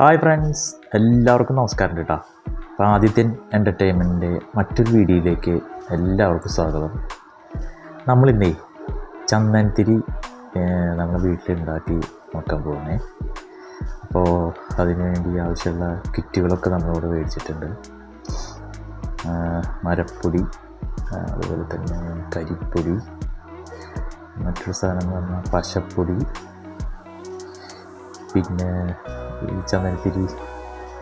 Hi friends എല്ലാവർക്കും നമസ്കാരം കേട്ടോ അപ്പോൾ ആദിത്യൻ എന്റർടൈൻമെന്റിന്റെ മറ്റൊരു വീഡിയോയിലേക്ക് എല്ലാവർക്കും സ്വാഗതം. നമ്മളിന്നേ ചന്ദനത്തിരി നമ്മുടെ വീട്ടിലുണ്ടാക്കി നോക്കാൻ പോകുന്നേ അപ്പോൾ അതിനു വേണ്ടി ആവശ്യമുള്ള കിറ്റുകളൊക്കെ നമ്മളിവിടെ മേടിച്ചിട്ടുണ്ട്. മരപ്പൊടി അതുപോലെ തന്നെ കരിപ്പൊടി മറ്റൊരു സാധനം എന്ന് പറഞ്ഞാൽ പശപ്പൊടി പിന്നെ ഈ ചന്ദനത്തിരി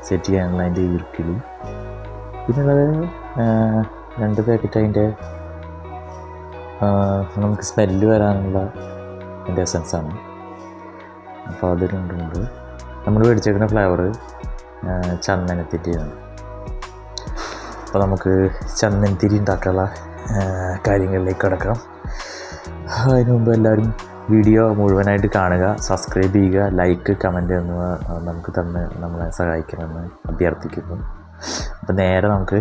സെറ്റ് ചെയ്യാനുള്ള അതിന്റെ ഈർക്കിളി പിന്നെ ഉള്ളത് രണ്ട് പാക്കറ്റ് അതിന്റെ നമുക്ക് സ്മെല്ല് വരാനുള്ള അതിന്റെ എസൻസാണ് അപ്പോൾ അത് രണ്ടുണ്ട്. നമ്മൾ മേടിച്ചേക്കുന്ന ഫ്ലേവർ ചന്ദനത്തിരിയാണ്. അപ്പോൾ നമുക്ക് ചന്ദനത്തിരി ഉണ്ടാക്കാനുള്ള കാര്യങ്ങളിലേക്ക് കിടക്കാം. അതിനു മുമ്പ് എല്ലാവരും വീഡിയോ മുഴുവനായിട്ട് കാണുക സബ്സ്ക്രൈബ് ചെയ്യുക ലൈക്ക് കമന്റ് എന്നിവ നമുക്ക് തന്നെ നമ്മളെ സഹായിക്കണമെന്ന് അഭ്യർത്ഥിക്കുന്നു. അപ്പോൾ നേരെ നമുക്ക്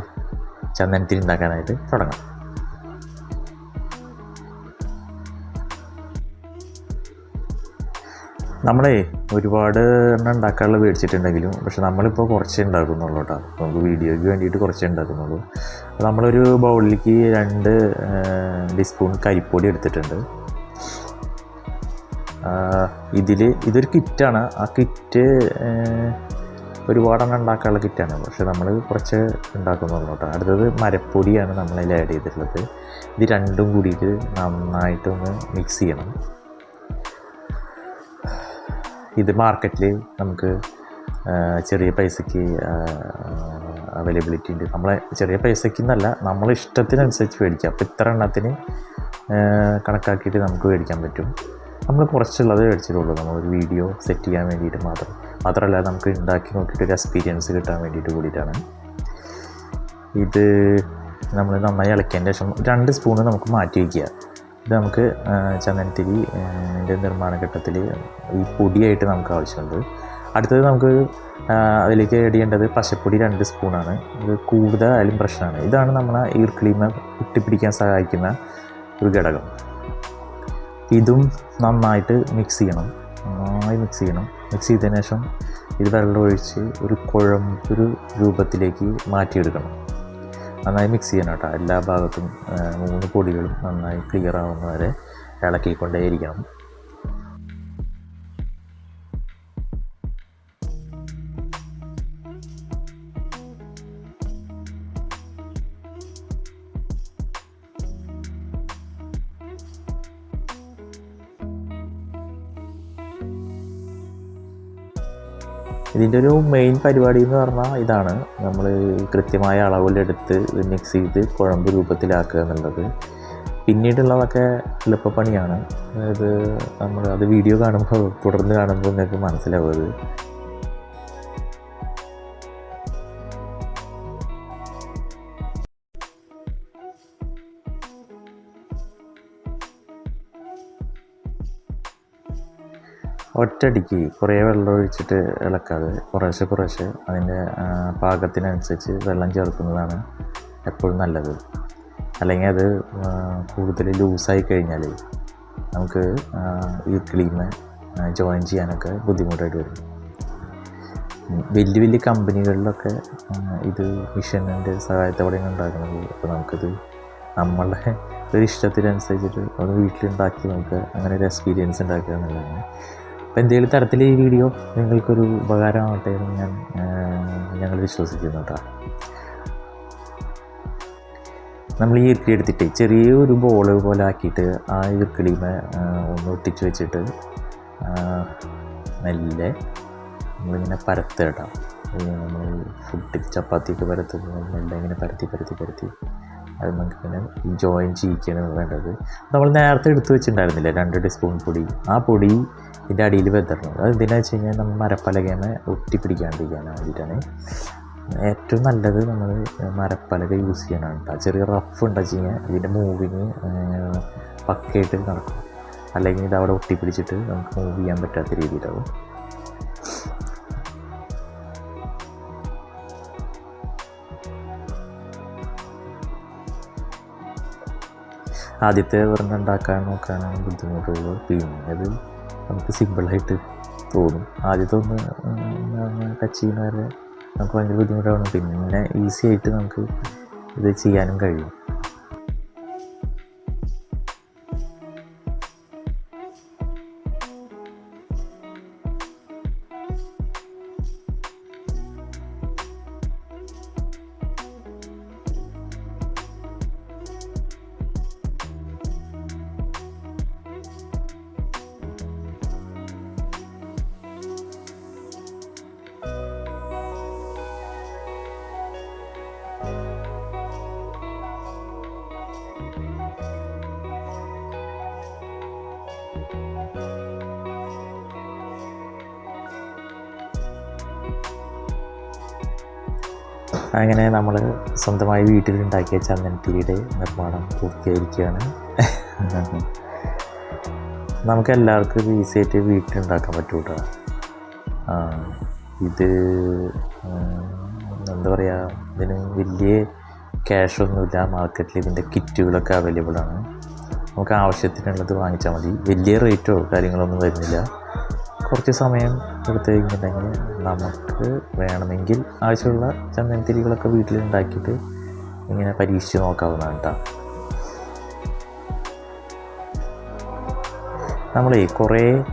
ചന്ദനത്തിരി ഉണ്ടാക്കാനായിട്ട് തുടങ്ങാം. നമ്മളെ ഒരുപാട് എണ്ണം ഉണ്ടാക്കാനുള്ള മേടിച്ചിട്ടുണ്ടെങ്കിലും പക്ഷെ നമ്മളിപ്പോൾ കുറച്ചേ ഉണ്ടാക്കുന്നുള്ളൂ കേട്ടോ. നമുക്ക് വീഡിയോയ്ക്ക് വേണ്ടിയിട്ട് കുറച്ചേ ഉണ്ടാക്കുന്നുള്ളൂ. നമ്മളൊരു ബൗളിലേക്ക് രണ്ട് ടീസ്പൂൺ കരിപ്പൊടി എടുത്തിട്ടുണ്ട്. ഇതിൽ ഇതൊരു കിറ്റാണ്. ആ കിറ്റ് ഒരുപാടെണ്ണം ഉണ്ടാക്കാനുള്ള കിറ്റാണ്. പക്ഷെ നമ്മൾ കുറച്ച് ഉണ്ടാക്കുന്നുള്ളൂ കേട്ടോ. അടുത്തത് മരപ്പൊടിയാണ് നമ്മളതിൽ ആഡ് ചെയ്തിട്ടുള്ളത്. ഇത് രണ്ടും കൂടിയിട്ട് നന്നായിട്ടൊന്ന് മിക്സ് ചെയ്യണം. ഇത് മാർക്കറ്റിൽ നമുക്ക് ചെറിയ പൈസയ്ക്ക് അവൈലബിലിറ്റി ഉണ്ട്. നമ്മളെ ചെറിയ പൈസയ്ക്ക് എന്നല്ല നമ്മളെ ഇഷ്ടത്തിനനുസരിച്ച് മേടിക്കാം. അപ്പോൾ ഇത്ര എണ്ണത്തിന് കണക്കാക്കിയിട്ട് നമുക്ക് മേടിക്കാൻ പറ്റും. നമ്മൾ കുറച്ചുള്ളത് മേടിച്ചിട്ടുള്ളൂ. നമ്മളൊരു വീഡിയോ സെറ്റ് ചെയ്യാൻ വേണ്ടിയിട്ട് മാത്രം. മാത്രമല്ല നമുക്ക് ഉണ്ടാക്കി നോക്കിയിട്ട് ഒരു എക്സ്പീരിയൻസ് കിട്ടാൻ വേണ്ടിയിട്ട് കൂടിയിട്ടാണ്. ഇത് നമ്മൾ നന്നായി ഇളക്കിയതിന്റെ ശേഷം രണ്ട് സ്പൂണ് നമുക്ക് മാറ്റി വയ്ക്കുക ഇത് നമുക്ക് ചന്ദനത്തിരി ഇതിന്റെ ന്റെ നിർമ്മാണ ഘട്ടത്തിൽ ഈ പൊടിയായിട്ട് നമുക്ക് ആവശ്യമുണ്ട്. അടുത്തത് നമുക്ക് അതിലേക്ക് ആഡ് ചെയ്യേണ്ടത് പശപ്പൊടി രണ്ട് സ്പൂണാണ് ഇത് കൂടുതലായാലും പ്രശ്നമാണ്. ഇതാണ് നമ്മളെ ഈർക്കിളിമ ഒട്ടിപ്പിടിക്കാൻ സഹായിക്കുന്ന ഒരു ഘടകം. ഇതും നന്നായിട്ട് മിക്സ് ചെയ്യണം. നന്നായി മിക്സ് ചെയ്യണം. മിക്സ് ചെയ്തതിന് ശേഷം ഇത് വെള്ളം ഒഴിച്ച് ഒരു കുഴമ്പൊരു രൂപത്തിലേക്ക് മാറ്റിയെടുക്കണം. നന്നായി മിക്സ് ചെയ്യണം കേട്ടോ. എല്ലാ ഭാഗത്തും മൂന്ന് പൊടികളും നന്നായി ക്ലിയർ ആവുന്ന വരെ ഇളക്കിക്കൊണ്ടേയിരിക്കണം. ഇതിന്റെ ഒരു മെയിൻ പരിപാടി എന്ന് പറഞ്ഞാൽ ഇതാണ്. നമ്മൾ കൃത്യമായ അളവിലെടുത്ത് മിക്സ് ചെയ്ത് കുഴമ്പ് രൂപത്തിലാക്കുക എന്നുള്ളത്. പിന്നീടുള്ളതൊക്കെ എളുപ്പപ്പണിയാണ് അതായത് നമ്മൾ അത് വീഡിയോ കാണുമ്പോൾ തുടർന്ന് കാണുമ്പോൾ നിങ്ങൾക്ക് മനസ്സിലാവും ഒറ്റയടിക്ക് കുറേ വെള്ളം ഒഴിച്ചിട്ട് ഇളക്കാതെ കുറേശ്ശെ കുറേശ്ശെ അതിന്റെ പാകത്തിനനുസരിച്ച് വെള്ളം ചേർക്കുന്നതാണ് എപ്പോഴും നല്ലത്. അല്ലെങ്കിൽ അത് കൂടുതൽ ലൂസായി കഴിഞ്ഞാൽ നമുക്ക് ഈ ക്ലീമ് ജോയിൻ ചെയ്യാനൊക്കെ ബുദ്ധിമുട്ടായിട്ട് വരും. വലിയ വലിയ കമ്പനികളിലൊക്കെ ഇത് മിഷീനിന്റെ സഹായത്തോടെയാണ് ഉണ്ടാക്കുന്നത്. അപ്പോൾ നമുക്കിത് നമ്മളുടെ ഒരു ഇഷ്ടത്തിനനുസരിച്ചിട്ട് ഒന്ന് വീട്ടിലുണ്ടാക്കി നമുക്ക് അങ്ങനെ ഒരു എക്സ്പീരിയൻസ് ഉണ്ടാക്കുക എന്നുള്ളതാണ്. അപ്പോൾ എന്തെങ്കിലും തരത്തിൽ ഈ വീഡിയോ നിങ്ങൾക്കൊരു ഉപകാരമാകട്ടെ എന്ന് ഞാൻ ഞങ്ങൾ വിശ്വസിക്കുന്നു കേട്ടോ നമ്മൾ ഈ ഇർക്കിളി എടുത്തിട്ട് ചെറിയൊരു ബോൾ പോലെ ആക്കിയിട്ട് ആ ഇർക്കിളിമേ ഒന്ന് ഒട്ടിച്ച് വെച്ചിട്ട് മെല്ലെ നമ്മളിങ്ങനെ പരത്തുക കേട്ടോ നമ്മൾ ഫുഡ് ചപ്പാത്തിയൊക്കെ പരത്തുന്നു മെല്ലെ ഇങ്ങനെ പരത്തി പരത്തി പരത്തി. അത് നമുക്കിങ്ങനെ ജോയിൻ ചെയ്യിക്കുകയാണ് വേണ്ടത്. നമ്മൾ നേരത്തെ എടുത്തു വെച്ചിട്ടുണ്ടായിരുന്നില്ലേ? രണ്ട് ടീസ്പൂൺ പൊടി. ആ പൊടി ഇതിന്റെ അടിയിൽ വെതറണം അത് എന്തിനാ വെച്ച് കഴിഞ്ഞാൽ നമ്മൾ മരപ്പലകേനെ ഒട്ടിപ്പിടിക്കാണ്ടിരിക്കാൻ വേണ്ടിയിട്ടാണ് ഏറ്റവും നല്ലത് നമ്മൾ മരപ്പലക യൂസ് ചെയ്യാനാണ് കേട്ടോ. ചെറിയ റഫ് ഉണ്ടെന്ന് വെച്ച് കഴിഞ്ഞാൽ ഇതിന്റെ മൂവിങ് പക്കയായിട്ട് നടക്കും. അല്ലെങ്കിൽ ഇത് അവിടെ ഒട്ടിപ്പിടിച്ചിട്ട് നമുക്ക് മൂവ് ചെയ്യാൻ പറ്റാത്ത രീതിയിലാവും. ആദ്യത്തെ വെറുതെ ഉണ്ടാക്കാൻ നോക്കാനാണ് ബുദ്ധിമുട്ടുള്ളത്. പിന്നെ അത് നമുക്ക് സിമ്പിളായിട്ട് തോന്നും. ആദ്യത്തെ ഒന്ന് ടച്ച് ചെയ്യുന്നവരെ നമുക്ക് ഭയങ്കര ബുദ്ധിമുട്ടാണ് പിന്നെ ഈസി ആയിട്ട് നമുക്ക് ഇത് ചെയ്യാനും കഴിയും. അങ്ങനെ നമ്മൾ സ്വന്തമായി വീട്ടിലുണ്ടാക്കിയ ചന്ദനത്തിരിയുടെ നിർമ്മാണം പൂർത്തീകരിക്കുകയാണ് നമുക്ക് എല്ലാവർക്കും ഇത് ഈസി ആയിട്ട് വീട്ടിലുണ്ടാക്കാൻ പറ്റും കേട്ടോ ആ, ഇത് എന്താ പറയുക ഇതിന് വലിയ ക്യാഷൊന്നുമില്ല മാർക്കറ്റിൽ ഇതിന്റെ കിറ്റുകളൊക്കെ അവൈലബിൾ ആണ്. നമുക്ക് ആവശ്യത്തിനുള്ളത് വാങ്ങിച്ചാൽ മതി. വലിയ റേറ്റോ കാര്യങ്ങളൊന്നും വരുന്നില്ല. കുറച്ച് സമയം എടുത്തു കഴിഞ്ഞിട്ടുണ്ടെങ്കിൽ നമുക്ക് വേണമെങ്കിൽ ആവശ്യമുള്ള ചന്ദനത്തിരികളൊക്കെ വീട്ടിൽ ഉണ്ടാക്കിയിട്ട് ഇങ്ങനെ പരീക്ഷിച്ച് നോക്കാവുന്നതാണ് കേട്ടോ നമ്മളേ കുറേ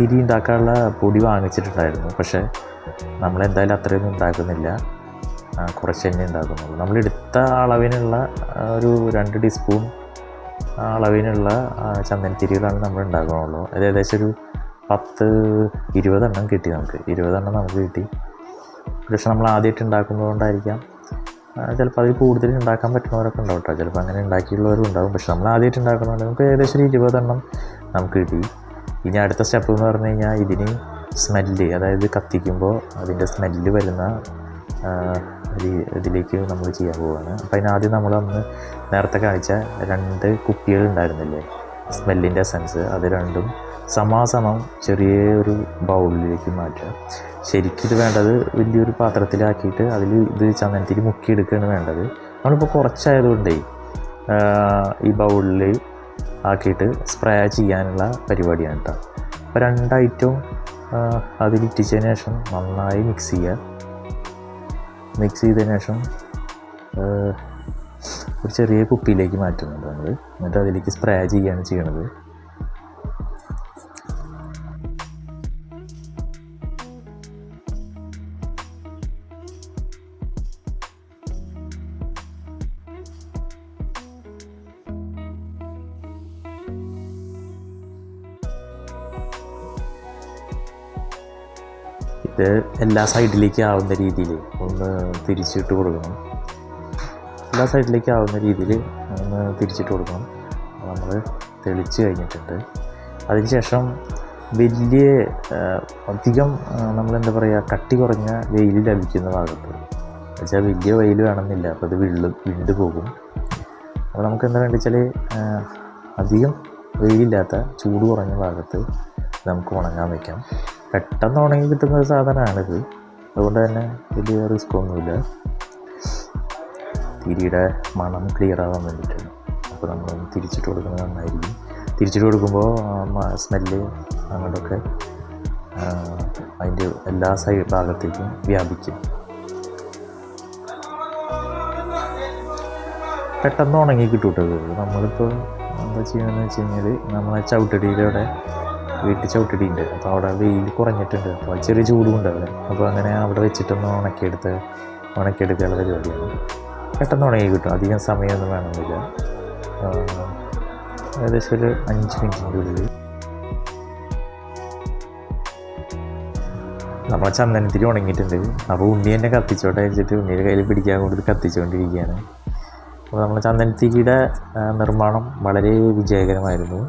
തിരി ഉണ്ടാക്കാനുള്ള പൊടി വാങ്ങിച്ചിട്ടുണ്ടായിരുന്നു. പക്ഷേ നമ്മളെന്തായാലും അത്രയൊന്നും ഉണ്ടാക്കുന്നില്ല. കുറച്ച് തന്നെ ഉണ്ടാക്കുന്നുള്ളൂ. നമ്മളെടുത്ത അളവിനുള്ള ഒരു രണ്ട് ടീസ്പൂൺ അളവിനുള്ള ചന്ദനത്തിരികളാണ് നമ്മൾ ഉണ്ടാക്കുന്നുള്ളൂ അത് ഏകദേശം ഒരു പത്ത് ഇരുപതെണ്ണം കിട്ടി നമുക്ക്. ഇരുപതെണ്ണം നമുക്ക് കിട്ടി. പക്ഷേ നമ്മൾ ആദ്യമായിട്ട് ഉണ്ടാക്കുന്നതുകൊണ്ടായിരിക്കാം. ചിലപ്പോൾ അതിൽ കൂടുതൽ ഉണ്ടാക്കാൻ പറ്റുന്നവരൊക്കെ ഉണ്ടാവും കേട്ടോ. ചിലപ്പോൾ അങ്ങനെ ഉണ്ടാക്കിയുള്ളവരും ഉണ്ടാവും. പക്ഷെ നമ്മൾ ആദ്യമായിട്ട് ഉണ്ടാക്കുന്നതുകൊണ്ട് നമുക്ക് ഏകദേശം ഇരുപതെണ്ണം നമുക്ക് കിട്ടി. ഇനി അടുത്ത സ്റ്റെപ്പ് എന്ന് പറഞ്ഞു കഴിഞ്ഞാൽ ഇതിന് സ്മെല്ല് അതായത് കത്തിക്കുമ്പോൾ അതിന്റെ സ്മെല്ല് വരുന്ന ഇതിലേക്ക് നമ്മൾ ചെയ്യാൻ പോവുകയാണ്. അപ്പോൾ അതിനാദ്യം നമ്മൾ അന്ന് നേരത്തെ കാണിച്ച രണ്ട് കുപ്പികൾ ഉണ്ടായിരുന്നില്ലേ? സ്മെല്ലിന്റെ സെൻസ് അത് രണ്ടും സമാസമം ചെറിയ ഒരു ബൗളിലേക്ക് മാറ്റുക ശരിക്കും വേണ്ടത് വലിയൊരു പാത്രത്തിലാക്കിയിട്ട് അതിൽ ഇത് ചന്ദനത്തിരി മുക്കിയെടുക്കുകയാണ് വേണ്ടത്. നമ്മളിപ്പോൾ കുറച്ചായതുകൊണ്ടേ ഈ ബൗളിൽ ആക്കിയിട്ട് സ്പ്രേ ചെയ്യാനുള്ള പരിപാടിയാണ് കേട്ടോ അപ്പോൾ രണ്ടായിട്ടും അതിലിട്ടിച്ചതിന് ശേഷം നന്നായി മിക്സ് ചെയ്യുക മിക്സ് ചെയ്തതിന് ശേഷം ഒരു ചെറിയ കുപ്പിയിലേക്ക് മാറ്റുന്നുണ്ട് നമ്മൾ എന്നിട്ട് അതിലേക്ക് സ്പ്രേ ചെയ്യുകയാണ് ചെയ്യണത്. ഇത് എല്ലാ സൈഡിലേക്ക് ആവുന്ന രീതിയിൽ ഒന്ന് തിരിച്ചിട്ട് കൊടുക്കണം. എല്ലാ സൈഡിലേക്ക് ആവുന്ന രീതിയിൽ ഒന്ന് തിരിച്ചിട്ട് കൊടുക്കണം. നമ്മൾ തെളിച്ച് കഴിഞ്ഞിട്ടുണ്ട്. അതിനുശേഷം വലിയ അധികം നമ്മളെന്താ പറയുക കട്ടി കുറഞ്ഞ വെയിൽ ലഭിക്കുന്ന ഭാഗത്ത്. വെച്ചാൽ വലിയ വെയിൽ വേണമെന്നില്ല. അപ്പോൾ അത് വിള്ളു വിണ്ടു പോകും. അപ്പോൾ നമുക്ക് എന്താ വേണ്ടത് വെച്ചാൽ അധികം വെയിലില്ലാത്ത ചൂട് കുറഞ്ഞ ഭാഗത്ത് നമുക്ക് ഉണങ്ങാൻ വയ്ക്കാം പെട്ടെന്ന് ഉണങ്ങി കിട്ടുന്ന ഒരു സാധനമാണിത്. അതുകൊണ്ട് തന്നെ വലിയ റിസ്ക് ഒന്നുമില്ല. തിരിയുടെ മണം ക്ലിയർ ആവാൻ വേണ്ടിയിട്ടാണ്. അപ്പോൾ നമ്മൾ തിരിച്ചിട്ട് കൊടുക്കുന്നത് നന്നായിരിക്കും. തിരിച്ചിട്ട് കൊടുക്കുമ്പോൾ സ്മെല്ല് അങ്ങോട്ടൊക്കെ അതിന്റെ എല്ലാ സൈഡ് ഭാഗത്തേക്കും വ്യാപിക്കും. പെട്ടെന്ന് ഉണങ്ങി കിട്ടൂട്ടത് നമ്മളിപ്പോൾ എന്താ ചെയ്യണമെന്ന് വെച്ച് കഴിഞ്ഞാൽ നമ്മളെ ചവിട്ടടിയിലൂടെ വീട്ടിൽ ചവിട്ടിയിട്ടുണ്ട്. അപ്പോൾ അവിടെ വെയിൽ കുറഞ്ഞിട്ടുണ്ട്. അപ്പോൾ ചെറിയ ചൂടും ഉണ്ട് അവിടെ. അപ്പോൾ അങ്ങനെ അവിടെ വെച്ചിട്ടൊന്ന് ഉണക്കിയെടുത്ത് ഉണക്കിയെടുക്കാനുള്ള പരിപാടിയാണ്. പെട്ടെന്ന് ഉണങ്ങി കിട്ടും. അധികം സമയമൊന്നും വേണമെന്നില്ല. ഏകദേശം ഒരു അഞ്ച് മിനിറ്റിന്റെ ഉള്ളിൽ. നമ്മളെ ചന്ദനത്തിൽ ഉണങ്ങിയിട്ടുണ്ട്. അപ്പോൾ ഉണ്ണി എന്നെ കത്തിച്ചോട്ടെ വെച്ചിട്ട് ഉണ്ണിയുടെ കയ്യിൽ പിടിക്കാൻ കൊടുത്ത് കത്തിച്ചുകൊണ്ടിരിക്കുകയാണ്. അപ്പോൾ നമ്മൾ ചന്ദനത്തിരിയുടെ നിർമ്മാണം വളരെ വിജയകരമായിരുന്നു.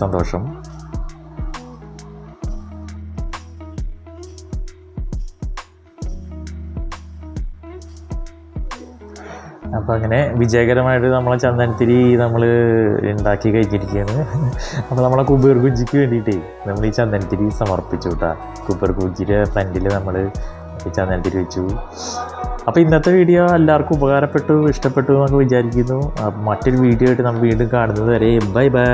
സന്തോഷം. അപ്പോൾ അങ്ങനെ വിജയകരമായിട്ട് നമ്മളെ ചന്ദനത്തിരി നമ്മൾ ഉണ്ടാക്കി കഴിഞ്ഞിരിക്കുകയാണ് അപ്പോൾ നമ്മളെ കുബേർ കുഞ്ചിക്ക് വേണ്ടിയിട്ടേ നമ്മൾ ഈ ചന്ദനത്തിരി സമർപ്പിച്ചു കേട്ടോ കുബേർ കുഞ്ചിയുടെ ഫ്രണ്ടിൽ നമ്മൾ ഈ ചന്ദനത്തിരി വെച്ചു. അപ്പോൾ ഇന്നത്തെ വീഡിയോ എല്ലാവർക്കും ഉപകാരപ്പെട്ടു ഇഷ്ടപ്പെട്ടു എന്നൊക്കെ വിചാരിക്കുന്നു. മറ്റൊരു വീഡിയോ ആയിട്ട് നമ്മൾ വീണ്ടും കാണുന്നത് വരെ ബൈ ബൈ.